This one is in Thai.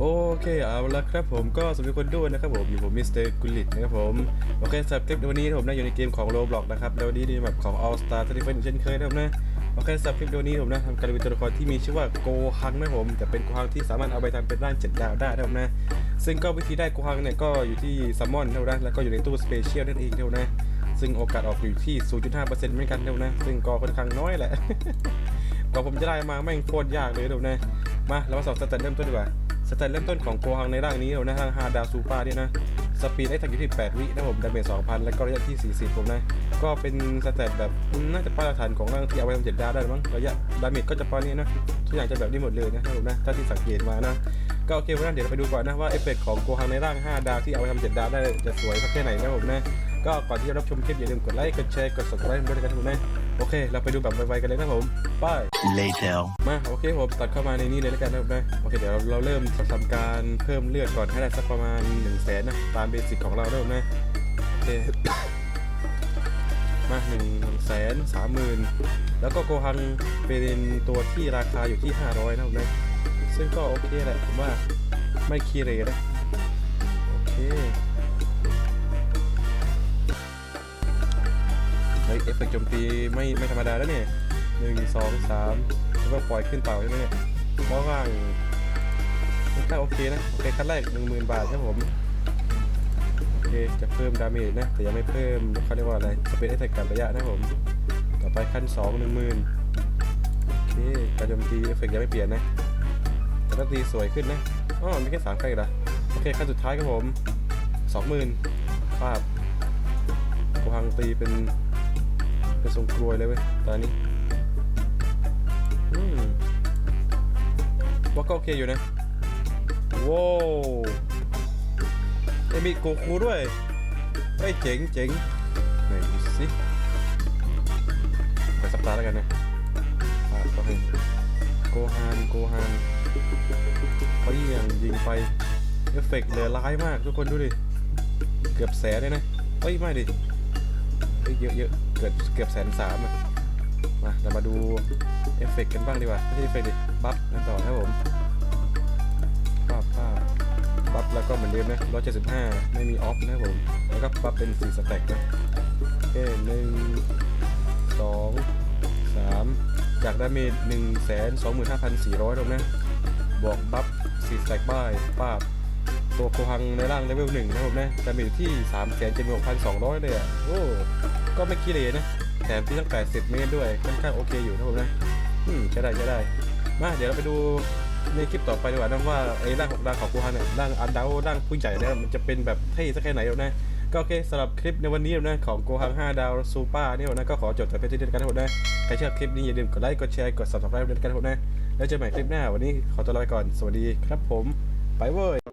โอเคเอาละครับผมก็สวัสดีคนด้วยนะครับผมอยู่ผมมิสเตอร์กุลิตนะครับผมโอเคสำหรับคลิปวันนี้ผมนะอยู่ในเกมของ Roblox นะครับแล้ววันนี้ในแบบของ All Star 35เช่นเคยนะครับนะโอเคสำหรับคลิปวันนี้ผมนะทำการรีวิวตัวละครที่มีชื่อว่าโกฮังนะครับผมแต่เป็นโกฮังที่สามารถเอาไปทำเป็นร่างเจ็ดดาวได้นะครับนะซึ่งก็วิธีได้โกฮังเนี่ยก็อยู่ที่ซัมมอนเท่านั้นแล้วก็อยู่ในตู้สเปเชียลนั่นเองเท่านั้นซึ่งโอกาสออกอยู่ที่ 0.5%เหมือนกันเท่านั้นซึ่งก็ค่อนข้างน้อยแหละกว่าผมจะได้มาแม่งโคตรยากเลยเดี๋ยวนมาเรามาสอบสแตทเริ่มต้นดีกว่า สแตทเริ่มต้นของโกฮังในร่างนี้นะทางฮาดาวซูเปอร์เนี่ยนะ สปีดได้ทังยู่ที่8วินะผมดาเมจ2,000 แล้วก็ระยะที่ 40 ผมนะ ก็เป็นสแตทแบบน่าจะป้ายฐานของร่างที่เอาไว้ทำเจ็ดดาวได้มั้ง ระยะดาเมจก็จะประมาณนี้นะทุกอย่างจะแบบนี้หมดเลยนะครับผมนะ ถ้าที่สังเกตมานะ ก็โอเควันนั้นเดี๋ยวเราไปดูก่อนนะว่าเอฟเฟกต์ของโกฮังในร่าง 5 ดาวที่เอาไปทำเจ็ดดาวได้จะสวยสักแค่ไหนนะผมนะ ก็ก่อนที่จะรับชมคลิปอย่าลืมกดไลค์ กดแชร์ กด subscribe ด้วยกันทุกคนนะ โอเค เราไปดูแบบไวๆกันเลยนะผมไป Later. มาโอเคผมตัดเข้ามาในนี้เลยแล้วกันนะครับนะโอเคเดี๋ยวเราเราเริ่มทำการเพิ่มเลือดก่อนให้ได้สักประมาณ1นึ่งแสนนะตามเบสิกของเราแล้วนะโอเคมาหนึ่งแสนสามหมื่นแล้วก็โกฮังเป็นตัวที่ราคาอยู่ที่ 500นะครับนะซึ่งก็โอเคแหละผมว่าไม่คีเรนะโอเค เฮ้ยเอฟเฟกต์โจมตีไม่ไม่ธรรมดาแล้วเนี่ยหนึ่งสองสามแล้วก็ปล่อยขึ้นเต่าใช่ไหมเนี่ยเพราะว่างก็โอเคนะโอเคขั้นแรกหนึ่งหมื่นบาทครับผมโอเคจะเพิ่มดาเมจนะแต่ยังไม่เพิ่มเขาเรียกว่าอะไรสเปซเอฟเฟกต์การระยะนะผมต่อไปขั้น2 1 0,000โอเคการโจมตีเอฟเฟกต์ยังไม่เปลี่ยนนะแต่ก็ตีสวยขึ้นนะอ๋อมีแค่สามแฟกต์เหรอโอเคขั้นสุดท้ายครับผม20,000ภาพกูฮังตีเป็น เป็นทรงกลวยเลยเว้ยตอนนี้อืมว่าก็โอเคอยู่นะว้าวเอมีโกคูด้วยเฮ้ยเจ๋งเจ๋งไหนดูสิไปสัปดาห์แล้วกันนะอาก็ให้โกฮานโกฮานเขายิงยิงไปเอฟเฟกต์เหลือร้ายมากทุกคนดูดิ เกือบแสนเลยนะเอ้ย ไม่ดิ เฮ้ยเยอะเยอะเกือบเกือบแสนสามอะมาเรามาดูเอฟเฟกต์กันบ้างดีกว่าไม่ใช่เอฟเฟกต์ดิบัฟกันต่อครับผมภาพภาพปั๊บแล้วก็เหมือนเดิมนะ175ไม่มีออฟนะครับผม แล้วก็ปั๊บเป็น4สแต็กนะโอเคหนึ่งสองสามจากดาเมจหนึ่งแสนสองหมื่นห้าพันสี่ร้อยตรงนะ บวกปั๊บ4สแต็กบ้ายป้าบ ตัวโคฮังในร่างเลเวลหนึ่งนะครับผมนะดาเมจที่สามแสนเจ็ดหมื่นหกพันสองร้อยเลยอะ โอ้ ก็ไม่ขี้เลยนะ แถมที่ตั้ง80เมตรด้วย ค่อนข้างโอเคอยู่นะครับผมนะ อืมใช้ได้ใช้ได้ มาเดี๋ยวเราไปดูในคลิปต่อไปดีกว่านะว่าไอ้ร่างของร่างของกูฮันเนี่ยร่างอันดาวร่างผู้ใหญ่เนี่ยมันจะเป็นแบบเท่สักแค่ไหนแล้วนะก็โอเคสำหรับคลิปในวันนี้นะของโกฮัง5ดาวซูเปอร์เนี่ยนะก็ขอจบแต่เพียงเท่านี้กันทั้งหมนะใครชอบคลิปนี้อย่าลืมกดไลค์กดแชร์กด subscribe ด้วยกันทั้งหมนะแล้วเจอกันใหม่คลิปหน้าวันนี้ขอตัวลาไปก่อนสวัสดีครับผม ไปเว้ย